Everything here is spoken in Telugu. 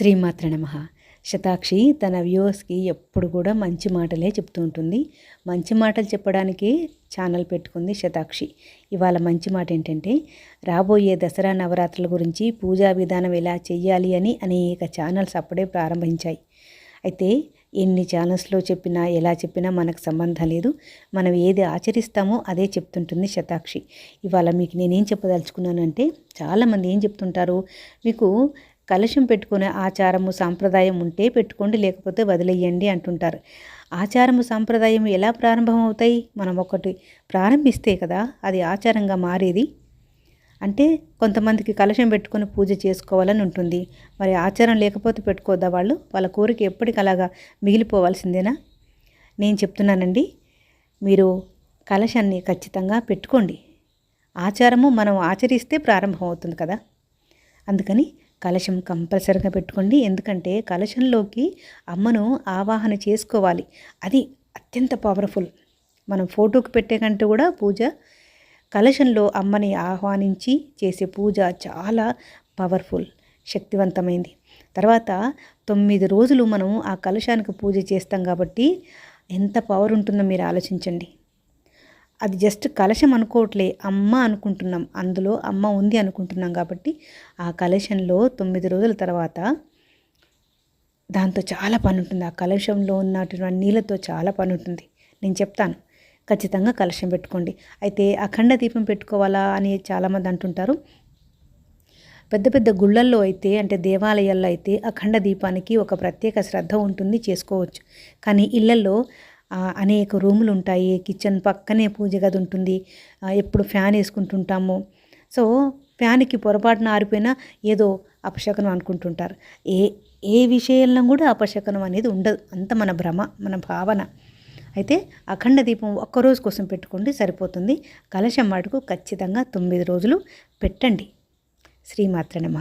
శ్రీమాత్ర నమ. శతాక్షి తన వ్యూవర్స్కి ఎప్పుడు కూడా మంచి మాటలే చెప్తూ ఉంటుంది. మంచి మాటలు చెప్పడానికి ఛానల్ పెట్టుకుంది శతాక్షి. ఇవాళ మంచి మాట ఏంటంటే రాబోయే దసరా నవరాత్రుల గురించి పూజా విధానం ఎలా చెయ్యాలి అని అనేక ఛానల్స్ అప్పుడే ప్రారంభించాయి. అయితే ఎన్ని ఛానల్స్లో చెప్పినా ఎలా చెప్పినా మనకు సంబంధం లేదు. మనం ఏది ఆచరిస్తామో అదే చెప్తుంటుంది శతాక్షి. ఇవాళ మీకు నేనేం చెప్పదలుచుకున్నానంటే చాలామంది ఏం చెప్తుంటారు? మీకు కలశం పెట్టుకునే ఆచారము సాంప్రదాయం ఉంటే పెట్టుకోండి లేకపోతే వదిలేయండి అంటుంటారు. ఆచారము సాంప్రదాయం ఎలా ప్రారంభం అవుతాయి మనం ఒకటి ప్రారంభిస్తే కదా అది ఆచారంగా మారేది? అంటే కొంతమందికి కలశం పెట్టుకొని పూజ చేసుకోవాలని ఉంటుంది. మరి ఆచారం లేకపోతే పెట్టుకోద్దా వాళ్ళు? వాళ్ళ కోరిక ఎప్పటికి అలాగా మిగిలిపోవాల్సిందేనా? నేను చెప్తున్నానండి మీరు కలశాన్ని ఖచ్చితంగా పెట్టుకోండి. ఆచారము మనం ఆచరిస్తే ప్రారంభం అవుతుంది కదా. అందుకని కలశం కంపల్సరిగా పెట్టుకోండి. ఎందుకంటే కలశంలోకి అమ్మను ఆవాహన చేసుకోవాలి. అది అత్యంత పవర్ఫుల్ మనం ఫోటోకి పెట్టే కంటే కూడా పూజ కలశంలో అమ్మని ఆహ్వానించి చేసే పూజ చాలా పవర్ఫుల్ శక్తివంతమైంది. తర్వాత తొమ్మిది రోజులు మనం ఆ కలశానికి పూజ చేస్తాం కాబట్టి ఎంత పవర్ ఉంటుందో మీరు ఆలోచించండి. అది జస్ట్ కలశం అనుకోవట్లే అమ్మ అనుకుంటున్నాం. అందులో అమ్మ ఉంది అనుకుంటున్నాం కాబట్టి ఆ కలశంలో తొమ్మిది రోజుల తర్వాత దాంతో చాలా పని ఉంటుంది ఆ కలశంలో ఉన్నటువంటి నీళ్ళతో చాలా పని ఉంటుంది నేను చెప్తాను. ఖచ్చితంగా కలశం పెట్టుకోండి. అయితే అఖండ దీపం పెట్టుకోవాలా అని చాలామంది అంటుంటారు. పెద్ద పెద్ద గుళ్ళల్లో అయితే అంటే దేవాలయాల్లో అయితే అఖండ దీపానికి ఒక ప్రత్యేక శ్రద్ధ ఉంటుంది చేసుకోవచ్చు. కానీ ఇళ్ళల్లో అనేక రూములు ఉంటాయి కిచెన్ పక్కనే పూజ గది ఉంటుంది ఎప్పుడు ఫ్యాన్ వేసుకుంటుంటాము. సో ఫ్యాన్కి పొరపాటున ఆరిపోయినా ఏదో అపశకనం అనుకుంటుంటారు. ఏ ఏ విషయంలో కూడా అపశకనం అనేది ఉండదు. అంత మన భ్రమ మన భావన. అయితే అఖండ దీపం ఒక్కరోజు కోసం పెట్టుకోండి సరిపోతుంది. కలశం మటుకు ఖచ్చితంగా తొమ్మిది రోజులు పెట్టండి. శ్రీమాత్ర నమ.